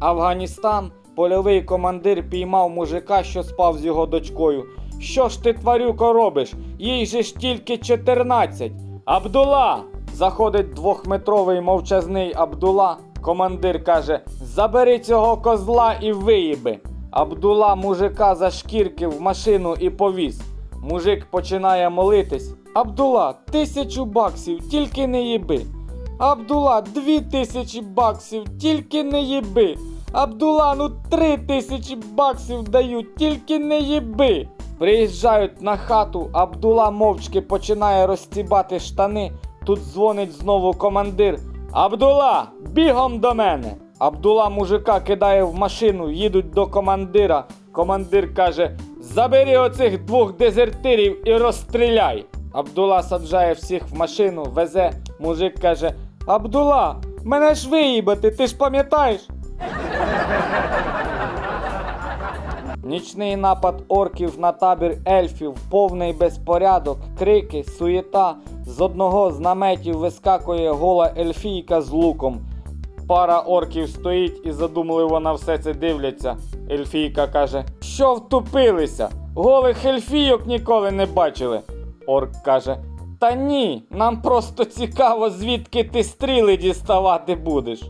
Афганістан, польовий командир піймав мужика, що спав з його дочкою. Що ж ти, тварюко, робиш? Їй же ж тільки 14. Абдула! Заходить двохметровий мовчазний Абдула. Командир каже: Забери цього козла і виїби. Абдула мужика за шкірки в машину і повіз. Мужик починає молитись. Абдула, тисячу баксів, тільки не їби. Абдула, дві тисячі баксів, тільки не їби. Абдула, ну три тисячі баксів дають, тільки не їби. Приїжджають на хату, Абдула мовчки починає розстібати штани. Тут дзвонить знову командир. Абдула, бігом до мене. Абдула мужика кидає в машину, їдуть до командира. Командир каже: Забери оцих двох дезертирів і розстріляй. Абдула саджає всіх в машину, везе. Мужик каже: Абдула, мене ж виїбати, ти ж пам'ятаєш? Нічний напад орків на табір ельфів, повний безпорядок, крики, суєта. З одного з наметів вискакує гола ельфійка з луком. Пара орків стоїть і задумливо на все це дивляться. Ельфійка каже: Що втупилися? Голих ельфійок ніколи не бачили. Орк каже: Та ні, нам просто цікаво, звідки ти стріли діставати будеш.